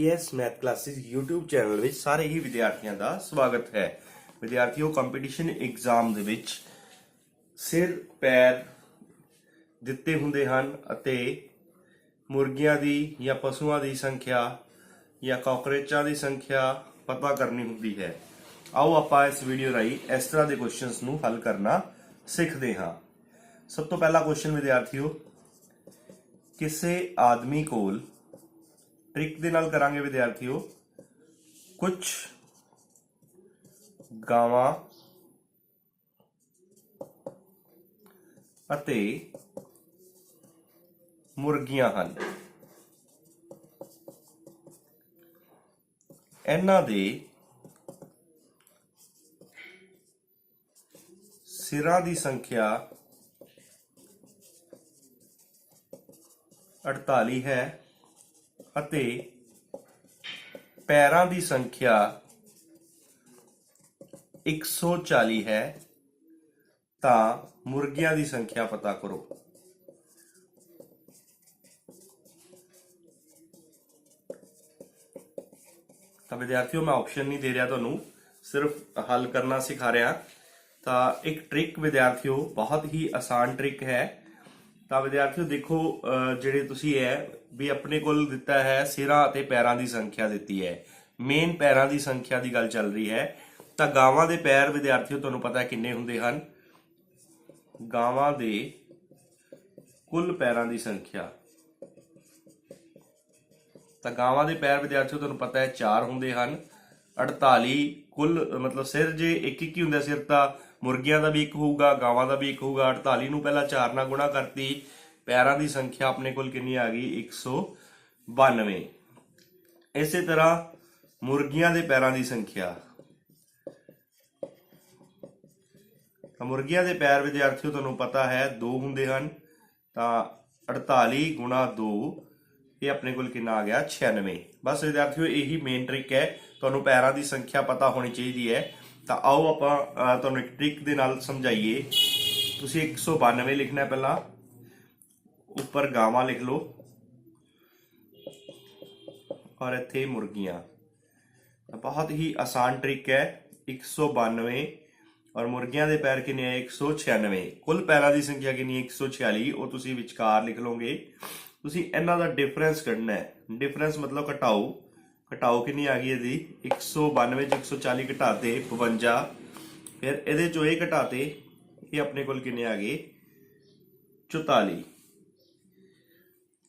PS math classes YouTube channel ਵਿੱਚ ਸਾਰੇ ਹੀ ਵਿਦਿਆਰਥੀਆਂ ਦਾ ਸਵਾਗਤ ਹੈ। ਵਿਦਿਆਰਥੀਓ ਕੰਪੀਟੀਸ਼ਨ ਐਗਜ਼ਾਮ ਦੇ ਵਿੱਚ ਸਿਰ, ਪੈਰ ਦਿੱਤੇ ਹੁੰਦੇ ਹਨ ਅਤੇ ਮੁਰਗੀਆਂ ਦੀ ਜਾਂ ਪਸ਼ੂਆਂ ਦੀ ਸੰਖਿਆ ਜਾਂ ਕਾਕਰੋਚਾਂ ਦੀ ਸੰਖਿਆ ਪਤਾ ਕਰਨੀ ਹੁੰਦੀ ਹੈ। ਆਓ ਆਪਾਂ ਇਸ ਵੀਡੀਓ ਰਾਹੀਂ ਇਸ ਤਰ੍ਹਾਂ ਦੇ ਕੁਐਸਚਨਸ ਨੂੰ ਹੱਲ ਕਰਨਾ ਸਿੱਖਦੇ ਹਾਂ। ਸਭ ਤੋਂ ਪਹਿਲਾ ਕੁਐਸਚਨ ਵਿਦਿਆਰਥੀਓ, ਕਿਸੇ ਆਦਮੀ ਕੋਲ ਟ੍ਰਿਕ ਦੇ ਨਾਲ ਕਰਾਂਗੇ ਵਿਦਿਆਰਥੀਓ। ਕੁਝ ਗਾਵਾਂ ਅਤੇ ਮੁਰਗੀਆਂ ਹਨ। ਇਹਨਾਂ ਦੇ ਸਿਰਾਂ ਦੀ ਸੰਖਿਆ 48 ਹੈ। ਅਤੇ ਪੈਰਾਂ ਦੀ ਸੰਖਿਆ 140 ਹੈ, ਤਾਂ ਮੁਰਗੀਆਂ ਦੀ ਸੰਖਿਆ ਪਤਾ ਕਰੋ। ਤਾਂ ਵਿਦਿਆਰਥੀਓ, ਮੈਂ ਆਪਸ਼ਨ ਨਹੀਂ ਦੇ ਰਿਹਾ ਤੁਹਾਨੂੰ, ਸਿਰਫ ਹੱਲ ਕਰਨਾ ਸਿਖਾ ਰਿਹਾ। ਤਾਂ ਇੱਕ ਟ੍ਰਿਕ ਵਿਦਿਆਰਥੀਓ, ਬਹੁਤ ਹੀ ਆਸਾਨ ਟ੍ਰਿਕ ਹੈ। ਤਾਂ ਵਿਦਿਆਰਥੀਓ ਦੇਖੋ ਜਿਹੜੇ ਤੁਸੀਂ ਹੈ, ਵੀ ਆਪਣੇ ਕੋਲ ਦਿੱਤਾ ਹੈ ਸਿਰਾਂ ਅਤੇ ਪੈਰਾਂ ਦੀ ਸੰਖਿਆ ਦਿੱਤੀ ਹੈ। ਮੇਨ ਪੈਰਾਂ ਦੀ ਸੰਖਿਆ ਦੀ ਗੱਲ ਚੱਲ ਰਹੀ ਹੈ। ਤਾਂ ਗਾਵਾਂ ਦੇ ਪੈਰ ਵਿਦਿਆਰਥੀਓ ਤੁਹਾਨੂੰ ਪਤਾ ਹੈ ਕਿੰਨੇ ਹੁੰਦੇ ਹਨ? ਗਾਵਾਂ ਦੇ ਕੁੱਲ ਪੈਰਾਂ ਦੀ ਸੰਖਿਆ। ਤਾਂ ਗਾਵਾਂ ਦੇ ਪੈਰ ਵਿਦਿਆਰਥੀਓ ਤੁਹਾਨੂੰ ਪਤਾ ਹੈ 4 ਹੁੰਦੇ ਹਨ। 48 ਕੁੱਲ, ਮਤਲਬ ਸਿਰ ਜੇ ਇੱਕ ਇੱਕ ਹੀ ਹੁੰਦਾ ਸਿਰ, ਤਾਂ ਮੁਰਗੀਆਂ ਦਾ ਵੀ ਇੱਕ ਹੋਊਗਾ, ਗਾਵਾਂ ਦਾ ਵੀ ਇੱਕ ਹੋਊਗਾ। 48 ਨੂੰ ਪਹਿਲਾਂ 4 ਨਾਲ ਗੁਣਾ ਕਰਤੀ। ਪੈਰਾਂ ਦੀ ਸੰਖਿਆ ਆਪਣੇ ਕੋਲ ਕਿੰਨੀ ਆ ਗਈ? 192 ਇਸੇ ਤਰ੍ਹਾਂ ਮੁਰਗੀਆਂ ਦੇ ਪੈਰਾਂ ਦੀ ਸੰਖਿਆ। ਤਾਂ ਮੁਰਗੀਆਂ ਦੇ ਪੈਰ ਵਿਦਿਆਰਥੀਓ, ਤੁਹਾਨੂੰ ਪਤਾ ਹੈ 2 ਹੁੰਦੇ ਹਨ। ਤਾਂ 48 ਗੁਣਾ 2 ਇਹ ਆਪਣੇ ਕੋਲ ਕਿੰਨਾ ਆ ਗਿਆ? 96 ਬਸ ਵਿਦਿਆਰਥੀਓ, ਇਹੀ ਮੇਨ ਟ੍ਰਿਕ ਹੈ। ਤੁਹਾਨੂੰ ਪੈਰਾਂ ਦੀ ਸੰਖਿਆ ਪਤਾ ਹੋਣੀ ਚਾਹੀਦੀ ਹੈ। ਤਾਂ ਆਓ ਆਪਾਂ ਅਹ, ਤੁਹਾਨੂੰ ਇੱਕ ਟ੍ਰਿਕ ਦੇ ਨਾਲ ਸਮਝਾਈਏ। ਤੁਸੀਂ 192 ਲਿਖਣਾ ਹੈ ਪਹਿਲਾਂ। ਉੱਪਰ ਗਾਵਾਂ ਲਿਖ ਲਓ। ਔਰ ਇੱਥੇ ਮੁਰਗੀਆਂ। ਤਾਂ ਬਹੁਤ ਹੀ ਆਸਾਨ ਟ੍ਰਿਕ ਹੈ 192 ਔਰ ਮੁਰਗੀਆਂ ਦੇ ਪੈਰ ਕਿੰਨੇ ਹੈ 196 ਕੁੱਲ ਪੈਰਾਂ ਦੀ ਸੰਖਿਆ ਕਿੰਨੀ ਹੈ? 146 ਉਹ ਤੁਸੀਂ ਵਿਚਕਾਰ ਲਿਖ ਲਓਗੇ। ਤੁਸੀਂ ਇਹਨਾਂ ਦਾ ਡਿਫਰੈਂਸ ਕੱਢਣਾ ਹੈ। ਡਿਫਰੈਂਸ ਮਤਲਬ ਘਟਾਓ। ਘਟਾਓ ਕਿੰਨੀ ਆ ਗਈ ਇਹਦੀ 192 ਚ 140 ਘਟਾਤੇ 52 ਫਿਰ ਇਹਦੇ ਚੋਂ ਇਹ ਘਟਾਤੇ, ਇਹ ਆਪਣੇ ਕੋਲ ਕਿੰਨੇ ਆ ਗਏ? 44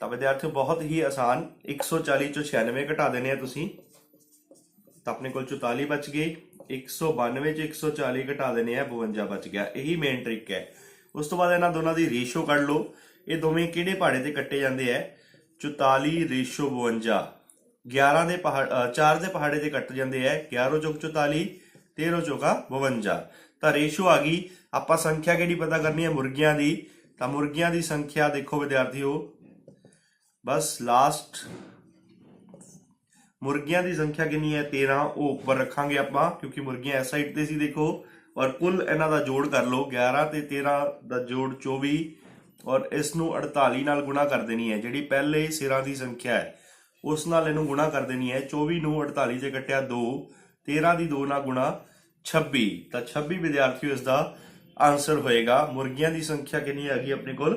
ਤਾਂ ਵਿਦਿਆਰਥੀਓ, ਬਹੁਤ ਹੀ ਆਸਾਨ 140 ਚੋਂ 96 ਘਟਾ ਦੇਣੇ ਆ ਤੁਸੀਂ। ਤਾਂ ਆਪਣੇ ਕੋਲ 44 ਬਚ ਗਏ। 192 ਚ 140 ਘਟਾ ਦੇਣੇ ਆ 52 ਬਚ ਗਿਆ। ਇਹੀ ਮੇਨ ਟ੍ਰਿਕ ਹੈ। ਉਸ ਤੋਂ ਬਾਅਦ ਇਹਨਾਂ ਦੋਨਾਂ ਦੀ ਰੇਸ਼ੋ ਕੱਢ ਲਓ। ਇਹ ਦੋਵੇਂ ਕਿਹੜੇ ਪਹਾੜੇ ਤੇ ਕੱਟੇ ਜਾਂਦੇ ਆ? 44 ਰੇਸ਼ੋ 52 11 ਦੇ ਪਹਾੜ 4 ਦੇ ਪਹਾੜੇ ਤੇ ਕੱਟ ਜਾਂਦੇ ਆ 11 ਚੋਕ 44 13 ਚੋਕਾ 52 ਤਾਂ ਰੇਸ਼ੋ ਆ ਗਈ। ਆਪਾਂ ਸੰਖਿਆ ਕਿਹੜੀ ਪਤਾ ਕਰਨੀ ਹੈ ਮੁਰਗੀਆਂ ਦੀ। ਤਾਂ ਮੁਰਗੀਆਂ ਦੀ ਸੰਖਿਆ ਦੇਖੋ ਵਿਦਿਆਰਥੀਓ। ਬਸ ਲਾਸਟ ਮੁਰਗੀਆਂ ਦੀ ਸੰਖਿਆ ਕਿੰਨੀ ਹੈ 13 ਉਹ ਉੱਪਰ ਰੱਖਾਂਗੇ ਆਪਾਂ, ਕਿਉਂਕਿ ਮੁਰਗੀਆਂ ਇਸ ਸਾਈਡ ਤੇ ਸੀ, ਦੇਖੋ। ਔਰ ਕੁੱਲ ਇਹਨਾਂ ਦਾ ਜੋੜ ਕਰ ਲਓ। 11 ਤੇ 13 ਦਾ ਜੋੜ 24 ਔਰ ਇਸ ਨੂੰ 48 ਨਾਲ ਗੁਣਾ ਕਰ ਦੇਣੀ ਹੈ ਜਿਹੜੀ ਪਹਿਲੇ ਸਿਰਾਂ ਦੀ ਸੰਖਿਆ ਹੈ ਉਸ ਨਾਲ ਇਹਨੂੰ ਗੁਣਾ ਕਰ ਦੇਣੀ ਹੈ। 24 ਨੂੰ 48 ਤੇ ਕੱਟਿਆ 2 13 ਦੀ 2 ਨਾਲ ਗੁਣਾ 26 ਤਾਂ 26 ਵਿਦਿਆਰਥੀ ਇਸ ਦਾ ਆਨਸਰ ਹੋਏਗਾ। ਮੁਰਗੀਆਂ ਦੀ ਸੰਖਿਆ ਕਿੰਨੀ ਹੈਗੀ ਆਪਣੇ ਕੋਲ?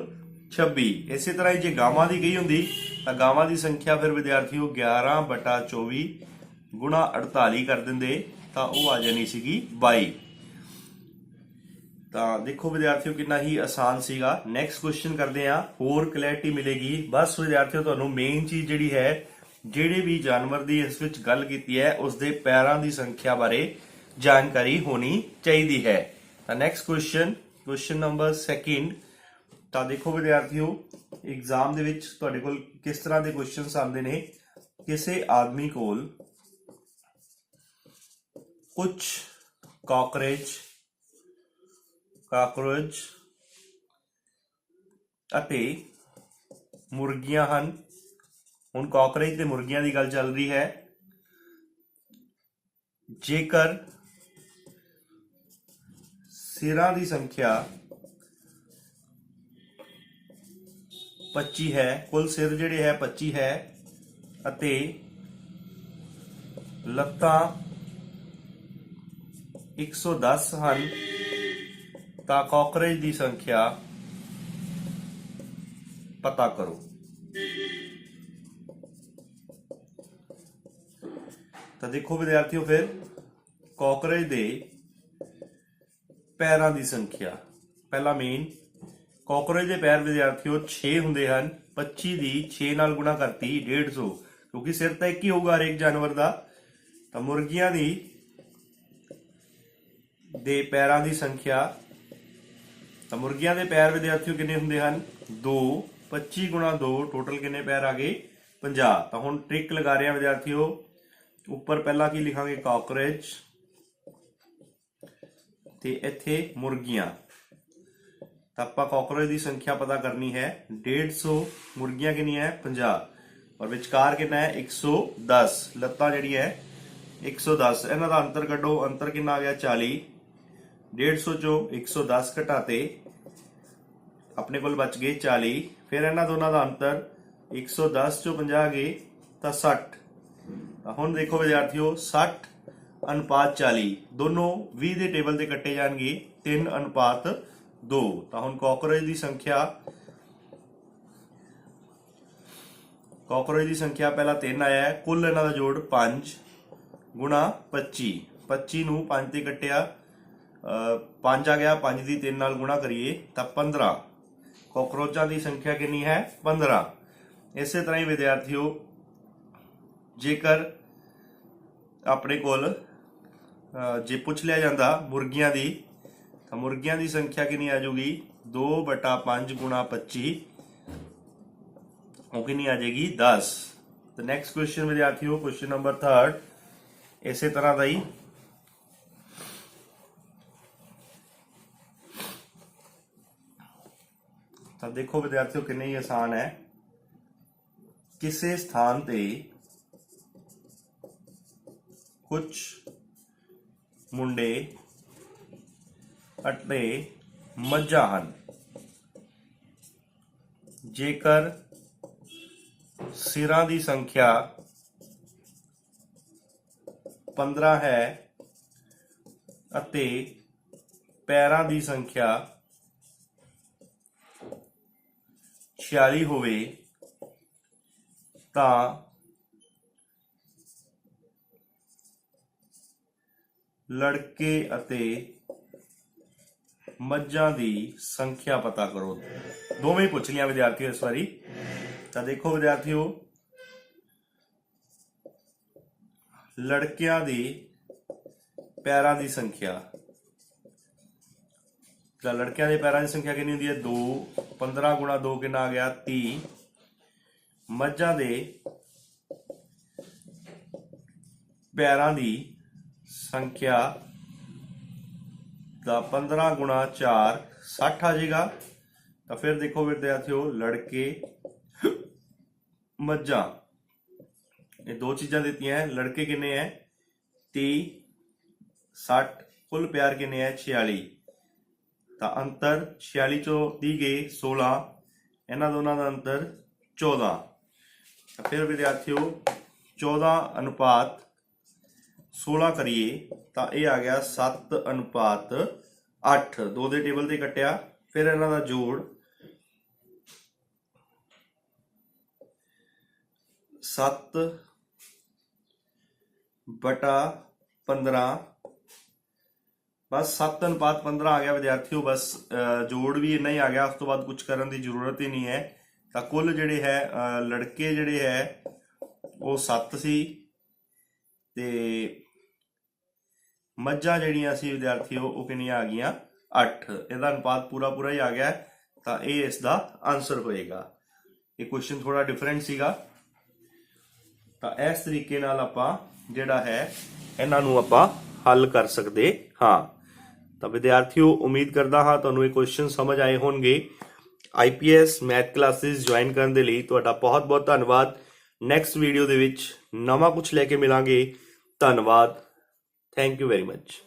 26 ਇਸੇ ਤਰ੍ਹਾਂ ਹੀ ਜੇ ਗਾਵਾਂ ਦੀ ਗਈ ਹੁੰਦੀ, ਤਾਂ ਗਾਵਾਂ ਦੀ ਸੰਖਿਆ ਫਿਰ ਵਿਦਿਆਰਥੀਓ 11 ਬਟਾ 24 ਗੁਣਾ 48 ਕਰ ਦਿੰਦੇ, ਤਾਂ ਉਹ ਆ ਜਾਣੀ ਸੀਗੀ 22 ਤਾਂ ਦੇਖੋ ਵਿਦਿਆਰਥੀਓ ਕਿੰਨਾ ਹੀ ਆਸਾਨ ਸੀਗਾ। ਨੈਕਸਟ ਕੁਐਸਚਨ ਕਰਦੇ ਆ ਹੋਰ ਕਲੈਰਿਟੀ ਮਿਲੇਗੀ। ਬਸ ਵਿਦਿਆਰਥੀਓ, ਤੁਹਾਨੂੰ ਮੇਨ ਚੀਜ਼ ਜਿਹੜੀ ਹੈ ਜਿਹੜੇ ਵੀ ਜਾਨਵਰ ਦੀ ਇਸ ਵਿੱਚ ਗੱਲ ਕੀਤੀ ਹੈ, ਉਸ ਦੇ ਪੈਰਾਂ ਦੀ ਸੰਖਿਆ ਬਾਰੇ ਜਾਣਕਾਰੀ ਹੋਣੀ ਚਾਹੀਦੀ ਹੈ। ਤਾਂ ਨੈਕਸਟ ਕੁਐਸਚਨ ਕੁਐਸਚਨ ਨੰਬਰ 2 ਤਾਂ ਦੇਖੋ ਵਿਦਿਆਰਥੀਓ ਐਗਜ਼ਾਮ ਦੇ ਵਿੱਚ ਤੁਹਾਡੇ ਕੋਲ ਕਿਸ ਤਰ੍ਹਾਂ ਦੇ ਕੁਐਸਚਨਸ ਆਉਂਦੇ ਨੇ? ਕਿਸੇ ਆਦਮੀ ਕੋਲ ਕੁਝ ਕਾਕਰੋਚ ਕਾਕਰੋਚ ਅਤੇ ਮੁਰਗੀਆਂ ਹਨ। ਹੁਣ ਕਾਕਰੋਚ ਤੇ ਮੁਰਗੀਆਂ ਦੀ ਗੱਲ ਚੱਲ ਰਹੀ ਹੈ। ਜੇਕਰ ਸਿਰਾਂ ਦੀ ਸੰਖਿਆ 25 ਹੈ, ਕੁੱਲ ਸਿਰ ਜਿਹੜੇ ਹੈ 25 ਹੈ ਅਤੇ ਲੱਤਾਂ 110 ਹਨ, ਤਾਂ ਕਾਕਰੋਚ ਦੀ ਸੰਖਿਆ ਪਤਾ ਕਰੋ। ਤਾਂ ਦੇਖੋ ਵਿਦਿਆਰਥੀਓ ਫਿਰ ਕਾਕਰੋਚ ਦੇ ਪੈਰਾਂ ਦੀ ਸੰਖਿਆ। ਪਹਿਲਾ ਮੇਨ ਕਾਕਰੋਚ ਦੇ ਪੈਰ ਵਿਦਿਆਰਥੀਓ 6 ਹੁੰਦੇ ਹਨ 25 ਦੀ 6 ਨਾਲ ਗੁਣਾ ਕਰਤੀ 150 ਕਿਉਂਕਿ ਸਿਰ ਤਾਂ ਇੱਕ ਹੀ ਹੋਊਗਾ ਹਰੇਕ ਜਾਨਵਰ ਦਾ। ਤਾਂ ਮੁਰਗੀਆਂ ਦੀ ਦੇ ਪੈਰਾਂ ਦੀ ਸੰਖਿਆ, ਤਾਂ ਮੁਰਗੀਆਂ ਦੇ ਪੈਰ ਵਿਦਿਆਰਥੀਓ ਕਿੰਨੇ ਹੁੰਦੇ ਹਨ? 2 25 ਗੁਣਾ 2 ਟੋਟਲ ਕਿੰਨੇ ਪੈਰ ਆ ਗਏ? 50 ਤਾਂ ਹੁਣ ਟ੍ਰਿਕ ਲਗਾ ਰਹੇ ਹਾਂ ਵਿਦਿਆਰਥੀਓ ਉੱਪਰ ਪਹਿਲਾਂ ਕੀ ਲਿਖਾਂਗੇ? ਕਾਕਰੋਚ ਤੇ ਇੱਥੇ ਮੁਰਗੀਆਂ। ਤਾਂ ਆਪਾਂ ਕਾਕਰੋਚ ਦੀ ਸੰਖਿਆ ਪਤਾ ਕਰਨੀ ਹੈ। 150 ਮੁਰਗੀਆਂ ਕਿੰਨੀਆਂ ਹੈ? 50 ਔਰ ਵਿਚਕਾਰ ਕਿੰਨਾ ਹੈ? 110 ਲੱਤਾਂ ਜਿਹੜੀ ਹੈ 110 ਇਹਨਾਂ ਦਾ ਅੰਤਰ ਕੱਢੋ। ਅੰਤਰ ਕਿੰਨਾ ਆ ਗਿਆ? 40 150 ਚੋਂ 110 ਘਟਾਤੇ। ਆਪਣੇ ਕੋਲ ਬਚ ਗਏ 40 ਫਿਰ ਇਹਨਾਂ ਦੋਨਾਂ ਦਾ ਅੰਤਰ 110 ਚੋਂ 50 ਗਏ ਤਾਂ 60 ਹੁਣ ਦੇਖੋ ਵਿਦਿਆਰਥੀਓ 60 ਅਨੁਪਾਤ 40 ਦੋਨੋਂ 20 ਦੇ ਟੇਬਲ ਤੇ ਕੱਟੇ ਜਾਣਗੇ 3 ਅਨੁਪਾਤ 2 ਤਾਂ ਹੁਣ ਕਾਕਰੋਚ ਦੀ ਸੰਖਿਆ, ਕਾਕਰੋਚ ਦੀ ਸੰਖਿਆ ਪਹਿਲਾਂ 3 ਆਇਆ ਹੈ, ਕੁੱਲ ਇਹਨਾਂ ਦਾ ਜੋੜ 5 ਗੁਣਾ 25 25 ਨੂੰ 5 ਤੇ ਕੱਟਿਆ 5 ਆ ਗਿਆ 5 ਦੀ 3 ਨਾਲ ਗੁਣਾ ਕਰੀਏ ਤਾਂ 15 ਕਾਕਰੋਚਾਂ ਦੀ ਸੰਖਿਆ ਕਿੰਨੀ ਹੈ? 15 ਇਸੇ ਤਰ੍ਹਾਂ ਹੀ ਵਿਦਿਆਰਥੀਓ, ਜੇਕਰ ਆਪਣੇ ਕੋਲ ਜੇ ਪੁੱਛ ਲਿਆ ਜਾਂਦਾ ਮੁਰਗੀਆਂ ਦੀ, ਤਾਂ ਮੁਰਗੀਆਂ ਦੀ ਸੰਖਿਆ ਕਿੰਨੀ ਆ ਜਾਊਗੀ? 2 ਬਟਾ 5 ਗੁਣਾ 25 ਉਹ ਕਿੰਨੀ ਆ ਜਾਏਗੀ? 10 ਤੇ ਨੈਕਸਟ ਕੁਐਸਚਨ ਵਿਦਿਆਰਥੀਓ ਕੁਐਸਚਨ ਨੰਬਰ 3 ਇਸੇ ਤਰ੍ਹਾਂ ਦਾ ਹੀ। ਤਾਂ ਦੇਖੋ ਵਿਦਿਆਰਥੀਓ, ਕਿੰਨੇ ਹੀ ਆਸਾਨ ਹੈ। ਕਿਸੇ ਸਥਾਨ ਤੇ ਕੁਝ ਮੁੰਡੇ ਅਤੇ ਮੱਝਾਂ ਹਨ। ਜੇਕਰ ਸਿਰਾਂ ਦੀ ਸੰਖਿਆ 15 ਹੈ ਅਤੇ ਪੈਰਾਂ ਦੀ ਸੰਖਿਆ 46 ਹੋਵੇ ਤਾਂ ਲੜਕੇ ਅਤੇ ਮੱਝਾਂ ਦੀ ਸੰਖਿਆ ਪਤਾ ਕਰੋ। ਦੋਵੇਂ ਹੀ ਪੁੱਛ ਲਿਆ ਵਿਦਿਆਰਥੀਓ ਇਸ ਵਾਰੀ। ਤਾਂ ਦੇਖੋ ਵਿਦਿਆਰਥੀਓ, ਲੜਕਿਆਂ ਦੀ ਪੈਰਾਂ ਦੀ ਸੰਖਿਆ। ਤਾਂ ਲੜਕਿਆਂ ਦੇ ਪੈਰਾਂ ਦੀ ਸੰਖਿਆ ਕਿੰਨੀ ਹੁੰਦੀ ਹੈ? 2 15 ਗੁਣਾ 2 ਕਿੰਨਾ ਆ ਗਿਆ? 30 ਮੱਝਾਂ ਦੇ ਪੈਰਾਂ ਦੀ ਸੰਖਿਆ ਦਾ 15 ਗੁਣਾ 4 60 ਆ ਜਾਏਗਾ ਤਾਂ ਫਿਰ ਦੇਖੋ ਵਿਦਿਆਰਥੀਓ ਲੜਕੇ, ਮੱਝਾਂ। ਇਹ ਦੋ ਚੀਜ਼ਾਂ ਦਿੱਤੀਆਂ ਹੈ ਲੜਕੇ ਕਿੰਨੇ ਹੈ 30 60 ਕੁੱਲ ਪਿਆਰ ਕਿੰਨੇ ਹੈ 46 ਤਾਂ ਅੰਤਰ 46 ਚੋਂ ਦੀ ਗਏ 16 ਇਹਨਾਂ ਦੋਨਾਂ ਦਾ ਅੰਤਰ 14 ਤਾਂ ਫਿਰ ਵਿਦਿਆਰਥੀਓ 14 ਅਨੁਪਾਤ 16 ਕਰੀਏ ਤਾਂ ਇਹ ਆ ਗਿਆ 7 ਅਨੁਪਾਤ 8 ਦੋ ਦੇ ਟੇਬਲ ਤੇ ਕੱਟਿਆ ਫਿਰ ਇਹਨਾਂ ਦਾ ਜੋੜ। 7 ਬਟਾ 15 ਬਸ 7 ਅਨੁਪਾਤ 15 ਆ ਗਿਆ ਵਿਦਿਆਰਥੀਓ ਬਸ ਅ, ਜੋੜ ਵੀ ਇੰਨਾ ਹੀ ਆ ਗਿਆ। ਉਸ ਤੋਂ ਬਾਅਦ ਕੁਝ ਕਰਨ ਦੀ ਜ਼ਰੂਰਤ ਹੀ ਨਹੀਂ ਹੈ। ਤਾਂ ਕੁੱਲ ਜਿਹੜੇ ਹੈ ਲੜਕੇ ਜਿਹੜੇ ਹੈ ਉਹ 7 ਸੀ। ਤੇ ਮੱਝਾਂ ਜਿਹੜੀਆਂ ਸੀ ਵਿਦਿਆਰਥੀਓ ਉਹ ਕਿੰਨੀਆਂ ਆ ਗਈਆਂ? 8 ਇਹਦਾ ਅਨੁਪਾਤ ਪੂਰਾ ਪੂਰਾ ਹੀ ਆ ਗਿਆ। ਤਾਂ ਇਹ ਇਸ ਦਾ ਆਨਸਰ ਹੋਏਗਾ। ਇਹ ਕੁਐਸਚਨ ਥੋੜਾ ਡਿਫਰੈਂਟ ਸੀਗਾ। ਤਾਂ ਇਸ ਤਰੀਕੇ ਨਾਲ ਆਪਾਂ ਜਿਹੜਾ ਹੈ, ਇਹਨਾਂ ਨੂੰ ਆਪਾਂ ਹੱਲ ਕਰ ਸਕਦੇ ਹਾਂ। ਤਾਂ ਵਿਦਿਆਰਥੀਓ, ਉਮੀਦ ਕਰਦਾ ਹਾਂ ਤੁਹਾਨੂੰ ਇਹ ਕੁਐਸਚਨ ਸਮਝ ਆਏ ਹੋਣਗੇ। ਆਈਪੀਐਸ ਮੈਥ ਕਲਾਸਿਸ ਜੁਆਇਨ ਕਰਨ ਦੇ ਲਈ ਤੁਹਾਡਾ ਬਹੁਤ ਬਹੁਤ ਧੰਨਵਾਦ। ਨੈਕਸਟ ਵੀਡੀਓ ਦੇ ਵਿੱਚ ਨਵਾਂ ਕੁਝ ਲੈ ਕੇ ਮਿਲਾਂਗੇ। ਧੰਨਵਾਦ। Thank you very much